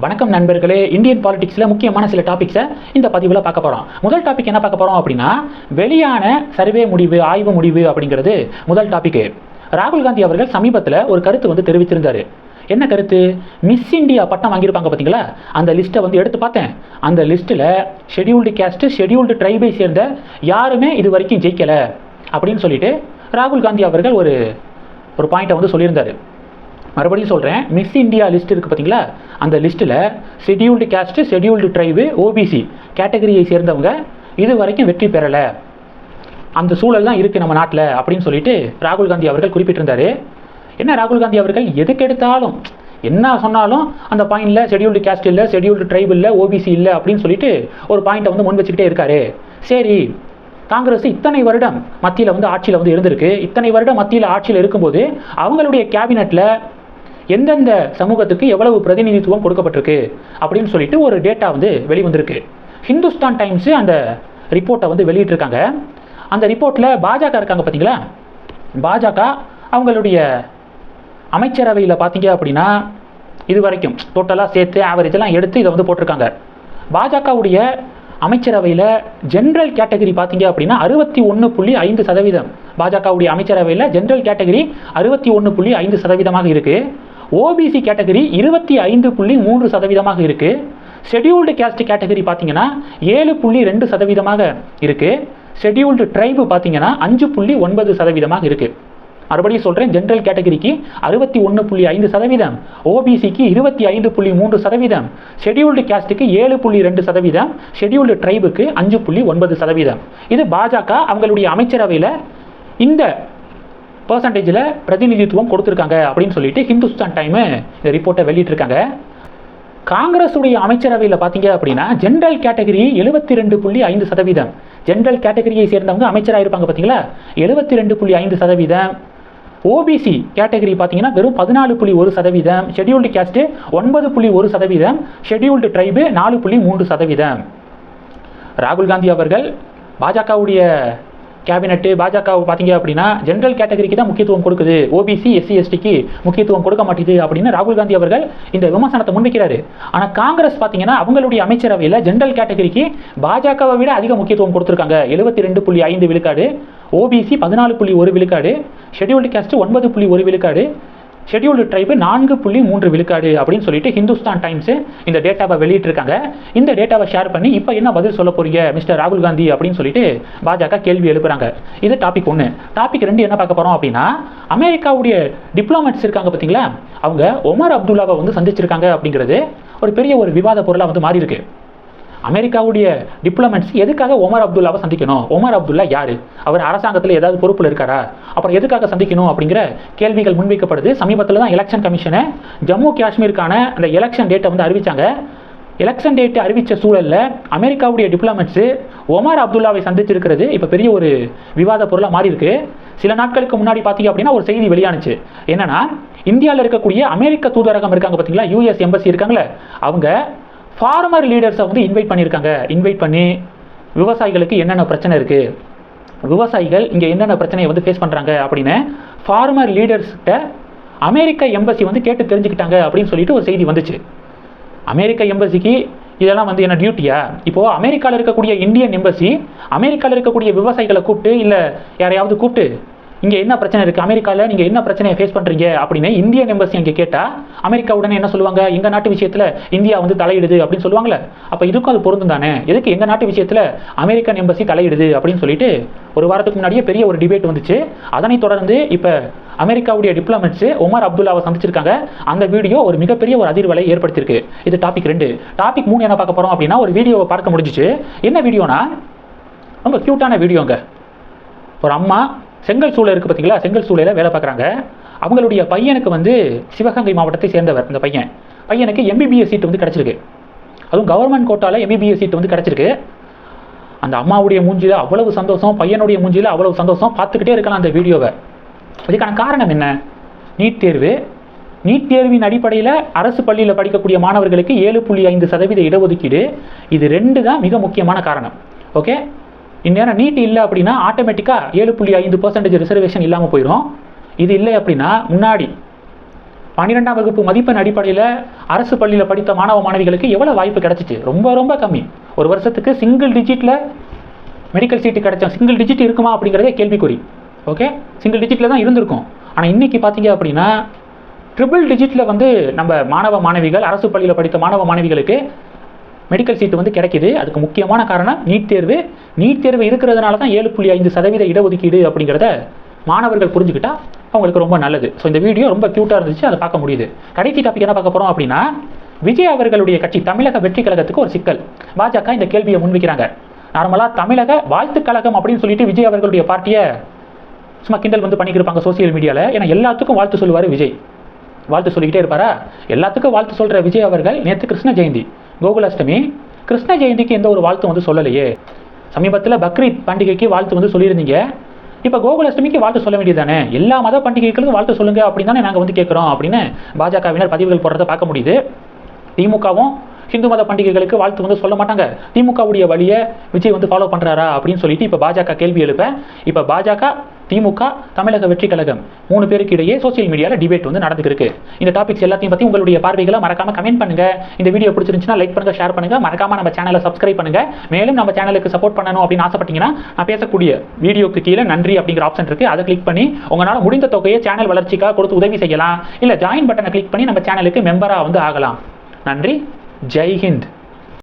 வணக்கம் நண்பர்களே. இந்தியன் பாலிடிக்ஸில் முக்கியமான சில டாபிக்ஸை இந்த பதிவில் பார்க்க போகிறோம் முதல் டாபிக் என்ன பார்க்க போகிறோம் அப்படின்னா வெளியான சர்வே முடிவு ஆய்வு முடிவு அப்படிங்கிறது முதல் டாபிக்கு ராகுல் காந்தி அவர்கள் சமீபத்தில் ஒரு கருத்து வந்து தெரிவித்திருந்தார். என்ன கருத்து? மிஸ் இந்தியா பட்டம் வாங்கியிருப்பாங்க பார்த்தீங்களா? அந்த லிஸ்ட்டை வந்து எடுத்து பார்த்தேன். அந்த லிஸ்ட்டில் ஷெடியூல்டு கேஸ்ட்டு ஷெடியூல்டு ட்ரைபை சேர்ந்த யாருமே இது வரைக்கும் ஜெயிக்கலை அப்படின்னு சொல்லிட்டு ராகுல் காந்தி அவர்கள் ஒரு ஒரு பாயிண்ட்டை வந்து சொல்லியிருந்தார். மறுபடியும் சொல்கிறேன் மிஸ் இந்தியா லிஸ்ட் இருக்குது பார்த்தீங்களா அந்த லிஸ்ட்டில் scheduled caste scheduled tribe OBC கேட்டகரியை சேர்ந்தவங்க இது வரைக்கும் வெற்றி பெறலை. அந்த சூழல் தான் இருக்குது நம்ம நாட்டில் அப்படின்னு சொல்லிட்டு ராகுல் காந்தி அவர்கள் குறிப்பிட்டிருந்தார். என்ன ராகுல் காந்தி அவர்கள்? எதுக்கெடுத்தாலும் என்ன சொன்னாலும் அந்த பாயிண்டில் ஷெடியூல்டு கேஸ்ட் இல்லை ஷெடியூல்டு ட்ரைப் இல்லை ஓபிசி இல்லை அப்படின்னு சொல்லிட்டு ஒரு பாயிண்ட்டை வந்து முன் வச்சுக்கிட்டே இருக்காரு. சரி காங்கிரஸ் இத்தனை வருடம் மத்தியில் வந்து ஆட்சியில் வந்து இருந்திருக்கு. இத்தனை வருடம் மத்தியில் ஆட்சியில் இருக்கும்போது அவங்களுடைய கேபினெட்டில் எந்தெந்த சமூகத்துக்கு எவ்வளவு பிரதிநிதித்துவம் கொடுக்கப்பட்டிருக்கு அப்படின்னு சொல்லிட்டு ஒரு டேட்டா வந்து வெளிவந்திருக்கு. ஹிந்துஸ்தான் டைம்ஸு அந்த ரிப்போர்ட்டை வந்து வெளியிட்டிருக்காங்க. அந்த ரிப்போர்ட்டில் பாஜக இருக்காங்க பார்த்தீங்களா? பாஜக அவங்களுடைய அமைச்சரவையில் பார்த்தீங்க அப்படின்னா இது வரைக்கும் டோட்டலாக சேர்த்து ஆவரேஜெல்லாம் எடுத்து இதை வந்து போட்டிருக்காங்க. பாஜகவுடைய அமைச்சரவையில் ஜென்ரல் கேட்டகரி பார்த்தீங்க அப்படின்னா அறுபத்தி ஒன்று புள்ளி ஐந்து சதவீதம். பாஜகவுடைய அமைச்சரவையில் ஜென்ரல் கேட்டகரி அறுபத்தி ஒன்று புள்ளி ஐந்து சதவீதமாக இருக்குது ஓபிசி கேட்டகரி இருபத்தி ஐந்து புள்ளி மூன்று சதவீதமாக இருக்குது ஷெடியூல்டு கேஸ்ட் கேட்டகரி பார்த்தீங்கன்னா ஏழு புள்ளி ரெண்டு சதவீதமாக இருக்குது ஷெடியூல்டு ட்ரைபு பார்த்தீங்கன்னா அஞ்சு புள்ளி ஒன்பது சதவீதமாக இருக்குது மறுபடியும் சொல்கிறேன் ஜென்ரல் கேட்டகரிக்கு அறுபத்தி ஒன்று புள்ளி ஐந்து சதவீதம் ஓபிசிக்கு இருபத்தி ஐந்து புள்ளி மூன்று சதவீதம் ஷெடியூல்டு கேஸ்ட்டுக்கு ஏழு புள்ளி ரெண்டு சதவீதம் ஷெடியூல்டு ட்ரைபுக்கு அஞ்சு புள்ளி ஒன்பது சதவீதம். இது பாஜக அவங்களுடைய அமைச்சரவையில் இந்த பர்சன்டேஜில் பிரதிநிதித்துவம் கொடுத்துருக்காங்க அப்படின்னு சொல்லிட்டு ஹிந்துஸ்தான் டைமு இந்த ரிப்போர்ட்டை வெளியிட்டிருக்காங்க. காங்கிரஸுடைய அமைச்சரவையில் பார்த்தீங்க அப்படின்னா ஜென்ரல் கேட்டகரி எழுபத்தி ரெண்டு புள்ளி ஐந்து சதவீதம். ஜென்ரல் கேட்டகரியை சேர்ந்தவங்க அமைச்சராக இருப்பாங்க பார்த்தீங்களா எழுபத்தி ரெண்டு புள்ளி ஐந்து சதவீதம். ஓபிசி கேட்டகரி பார்த்தீங்கன்னா வெறும் பதினாலு புள்ளி ஒரு சதவீதம். ஷெடியூல்டு கேஸ்ட்டு ஒன்பது புள்ளி ஒரு சதவீதம். ஷெடியூல்டு ட்ரைபு நாலு புள்ளி மூன்று சதவீதம். ராகுல் காந்தி அவர்கள் பாஜகவுடைய கேபினெட்டு பாஜக பார்த்தீங்க அப்படின்னா ஜென்ரல் கேட்டகரிக்கு தான் முக்கியத்துவம் கொடுக்குது. ஓபிசி எஸ்சி எஸ்டிக்கு முக்கியத்துவம் கொடுக்க மாட்டேது அப்படின்னு ராகுல் காந்தி அவர்கள் இந்த விமர்சனத்தை முன்வைக்கிறாரு. ஆனால் காங்கிரஸ் பார்த்தீங்கன்னா அவங்களுடைய அமைச்சரவையில் ஜென்ரல் கேட்டகரிக்கு பாஜகவை விட அதிக முக்கியத்துவம் கொடுத்துருக்காங்க. எழுபத்தி ரெண்டு புள்ளி ஐந்து விழுக்காடு ஓபிசி பதினாலு புள்ளி ஒரு விழுக்காடு ஷெடியூல்டு கேஸ்ட் ஒன்பது புள்ளி ஒரு விழுக்காடு ஷெடியூல்டு ட்ரைபு நான்கு புள்ளி மூன்று விழுக்காடு அப்படின்னு சொல்லிட்டு ஹிந்துஸ்தான் டைம்ஸு இந்த டேட்டாவை வெளியிட்டிருக்காங்க. இந்த டேட்டாவை ஷேர் பண்ணி இப்போ என்ன பதில் சொல்ல போறீங்க மிஸ்டர் ராகுல் காந்தி அப்படின்னு சொல்லிட்டு பாஜக கேள்வி எழுப்புறாங்க. இது டாபிக் ஒன்று டாபிக் ரெண்டு என்ன பார்க்க போகிறோம் அப்படின்னா அமெரிக்காவுடைய டிப்ளமேட்ஸ் இருக்காங்க பார்த்தீங்களா அவங்க ஒமர் அப்துல்லாவை வந்து சந்திச்சிருக்காங்க அப்படிங்கிறது ஒரு பெரிய ஒரு விவாத பொருளாக வந்து மாறி இருக்கு அமெரிக்காவுடைய டிப்ளமேட்ஸ் எதுக்காக ஒமர் அப்துல்லாவை சந்திக்கணும்? ஒமர் அப்துல்லா யார்? அவர் அரசாங்கத்தில் ஏதாவது பொறுப்பில் இருக்காரா? அப்புறம் எதுக்காக சந்திக்கணும் அப்படிங்கிற கேள்விகள் முன்வைக்கப்படுது. சமீபத்தில் தான் எலெக்ஷன் கமிஷனை ஜம்மு காஷ்மீருக்கான அந்த எலெக்ஷன் டேட்டை வந்து அறிவித்தாங்க எலெக்ஷன் டேட்டு அறிவித்த சூழலில் அமெரிக்காவுடைய டிப்ளமேட்ஸு ஒமர் அப்துல்லாவை சந்திச்சிருக்கிறது இப்போ பெரிய ஒரு விவாத பொருளாக மாறி இருக்கு. சில நாட்களுக்கு முன்னாடி பார்த்தீங்க அப்படின்னா ஒரு செய்தி வெளியானுச்சு. என்னன்னா இந்தியாவில் இருக்கக்கூடிய அமெரிக்க தூதரகம் இருக்காங்க பார்த்தீங்களா யூஎஸ் எம்பசி இருக்காங்களே அவங்க ஃபார்மர் லீடர்ஸை வந்து இன்வைட் பண்ணியிருக்காங்க இன்வைட் பண்ணி விவசாயிகளுக்கு என்னென்ன பிரச்சனை இருக்குது விவசாயிகள் இங்கே என்னென்ன பிரச்சனையை வந்து ஃபேஸ் பண்ணுறாங்க அப்படின்னு ஃபார்மர் லீடர்ஸ்கிட்ட அமெரிக்க எம்பசி வந்து கேட்டு தெரிஞ்சுக்கிட்டாங்க அப்படின்னு சொல்லிட்டு ஒரு செய்தி வந்துச்சு. அமெரிக்க எம்பசிக்கு இதெல்லாம் வந்து என்ன டியூட்டியா இப்போது அமெரிக்காவில் இருக்கக்கூடிய இந்தியன் எம்பசி அமெரிக்காவில் இருக்கக்கூடிய விவசாயிகளை கூப்பிட்டு இல்லை யாரையாவது கூப்பிட்டு இங்கே என்ன பிரச்சனை இருக்குது அமெரிக்காவில் நீங்கள் என்ன பிரச்சனையை ஃபேஸ் பண்ணுறீங்க அப்படின்னு இந்தியன் எம்பசி அங்கே கேட்டால் அமெரிக்கா உடனே என்ன சொல்லுவாங்க? எங்கள் நாட்டு விஷயத்தில் இந்தியா வந்து தலையிடுது அப்படின்னு சொல்லுவாங்களே அப்போ இதுக்கும் அது பொருந்தும் தானே? எதுக்கு எங்கள் நாட்டு விஷயத்தில் அமெரிக்கன் எம்பசி தலையிடுது? அப்படின்னு சொல்லிட்டு ஒரு வாரத்துக்கு முன்னாடியே பெரிய ஒரு டிபேட் வந்துச்சு. அதனைத் தொடர்ந்து இப்போ அமெரிக்காவுடைய டிப்ளமெட்ஸ் ஒமர் அப்துல்லாவை சந்திச்சிருக்காங்க. அந்த வீடியோ ஒரு மிகப்பெரிய ஒரு அதிர்வலை ஏற்படுத்தியிருக்கு. இது டாபிக் ரெண்டு. டாபிக் மூணு என்ன பார்க்க போகிறோம் அப்படின்னா ஒரு வீடியோவை பார்க்க முடிஞ்சிச்சு. என்ன வீடியோனா? ரொம்ப க்யூட்டான வீடியோங்க. ஒரு அம்மா செங்கல் சூளை இருக்குது பார்த்தீங்களா செங்கல் சூளையில் வேலை பார்க்குறாங்க. அவங்களுடைய பையனுக்கு வந்து சிவகங்கை மாவட்டத்தை சேர்ந்தவர் இந்த பையன். பையனுக்கு எம்பிபிஎஸ் சீட் வந்து கிடச்சிருக்கு. அதுவும் கவர்மெண்ட் கோட்டாவில் எம்பிபிஎஸ் சீட் வந்து கிடச்சிருக்கு. அந்த அம்மாவுடைய மூஞ்சியில் அவ்வளவு சந்தோஷம் பையனுடைய மூஞ்சியில் அவ்வளவு சந்தோஷம். பார்த்துக்கிட்டே இருக்கலாம் அந்த வீடியோவை. அதுக்கான காரணம் என்ன? நீட் தேர்வு. நீட் தேர்வின் அடிப்படையில் அரசு பள்ளியில் படிக்கக்கூடிய மாணவர்களுக்கு ஏழு புள்ளி ஐந்து சதவீத இடஒதுக்கீடு. இது ரெண்டு தான் மிக முக்கியமான காரணம். ஓகே? இந்நேரம் நீட் இல்லை அப்படின்னா ஆட்டோமேட்டிக்காக ஏழு புள்ளி ஐந்து பர்சன்டேஜ் ரிசர்வேஷன் இல்லாமல் போயிடும் இது இல்லை அப்படின்னா முன்னாடி பன்னிரெண்டாம் வகுப்பு மதிப்பெண் அடிப்படையில் அரசு பள்ளியில் படித்த மாணவ மாணவிகளுக்கு எவ்வளோ வாய்ப்பு கிடச்சிச்சு? ரொம்ப ரொம்ப கம்மி. ஒரு வருஷத்துக்கு சிங்கிள் டிஜிட்டில் மெடிக்கல் சீட்டு கிடைச்சா சிங்கிள் டிஜிட் இருக்குமா அப்படிங்கிறதே கேள்விக்குறி. ஓகே சிங்கிள் டிஜிட்டில் தான் இருந்திருக்கும். ஆனால் இன்றைக்கி பார்த்தீங்க அப்படின்னா ட்ரிபிள் டிஜிட்டில் வந்து நம்ம மாணவ மாணவிகள் அரசு பள்ளியில் படித்த மாணவ மாணவிகளுக்கு மெடிக்கல் சீட்டு வந்து கிடைக்குது. அதுக்கு முக்கியமான காரணம் நீட் தேர்வு. நீட் தேர்வு இருக்கிறதுனால தான் ஏழு புள்ளி ஐந்து சதவீத இடஒதுக்கீடு அப்படிங்கிறத மாணவர்கள் புரிஞ்சுக்கிட்டா அவங்களுக்கு ரொம்ப நல்லது. ஸோ இந்த வீடியோ ரொம்ப க்யூட்டாக இருந்துச்சு. அதை பார்க்க முடியுது. கடைசி டாபிக் என்ன பார்க்க போகிறோம் அப்படின்னா விஜய் அவர்களுடைய கட்சி தமிழக வெற்றி கழகத்துக்கு ஒரு சிக்கல். பாஜக இந்த கேள்வியை முன்வைக்கிறாங்க. நார்மலாக தமிழக வாழ்த்துக் கழகம் அப்படின்னு சொல்லிட்டு விஜய் அவர்களுடைய பார்ட்டியை சும்மா கிண்டல் வந்து பண்ணிக்கிருப்பாங்க சோசியல் மீடியாவில் ஏன்னா எல்லாத்துக்கும் வாழ்த்து சொல்லுவார் விஜய். வாழ்த்து சொல்லிக்கிட்டே இருப்பாரா? எல்லாத்துக்கும் வாழ்த்து சொல்கிற விஜய் அவர்கள் நேற்று கிருஷ்ண ஜெயந்தி. கோகுலாஷ்டமி கிருஷ்ண ஜெயந்திக்கு எந்த ஒரு வாழ்த்து வந்து சொல்லலையே. சமீபத்தில் பக்ரீத் பண்டிகைக்கு வாழ்த்து வந்து சொல்லியிருந்தீங்க. இப்போ கோகுலாஷ்டமிக்கு வாழ்த்து சொல்ல வேண்டியதானே எல்லா மத பண்டிகைகளுக்கும் வாழ்த்து சொல்லுங்க அப்படின்னு தானே நாங்கள் வந்து கேட்குறோம் அப்படின்னு பாஜகவினர் பதிவுகள் போடுறதை பார்க்க முடியுது. திமுகவும் ஹிந்து மத பண்டிகைகளுக்கு வாழ்த்து வந்து சொல்ல மாட்டாங்க. திமுகவுடைய வழியை விஜய் வந்து ஃபாலோ பண்ணுறாரா அப்படின்னு சொல்லிட்டு இப்போ பாஜக கேள்வி எழுப்ப. இப்போ பாஜக திமுக தமிழக வெற்றி கழகம் மூணு பேருக்கு இடையே சோசியல் மீடியாவில் டிபேட் வந்து நடந்துருக்கு இந்த டாபிக்ஸ் எல்லாத்தையும் பற்றி உங்களுடைய பார்வைகளை மறக்காம கமெண்ட் பண்ணுங்க. இந்த வீடியோ பிடிச்சிருந்துச்சுன்னா லைக் பண்ணுங்க ஷேர் பண்ணுங்க. மறக்காம நம்ம சேனலை சப்ஸ்கிரைப் பண்ணுங்க. மேலும் நம்ம சேனலுக்கு சப்போர்ட் பண்ணணும் அப்படின்னு ஆசைப்பட்டீங்கன்னா நான் பேசக்கூடிய வீடியோக்கு கீழே நன்றி அப்படிங்கிற ஆப்ஷன் இருக்கு. அதை கிளிக் பண்ணி உங்களால் முடிந்த தொகையை சேனல் வளர்ச்சிக்காக கொடுத்து உதவி செய்யலாம். இல்லை ஜாயின் பட்டனை கிளிக் பண்ணி நம்ம சேனலுக்கு மெம்பராக வந்து ஆகலாம். நன்றி. ஜெய் ஹிந்த்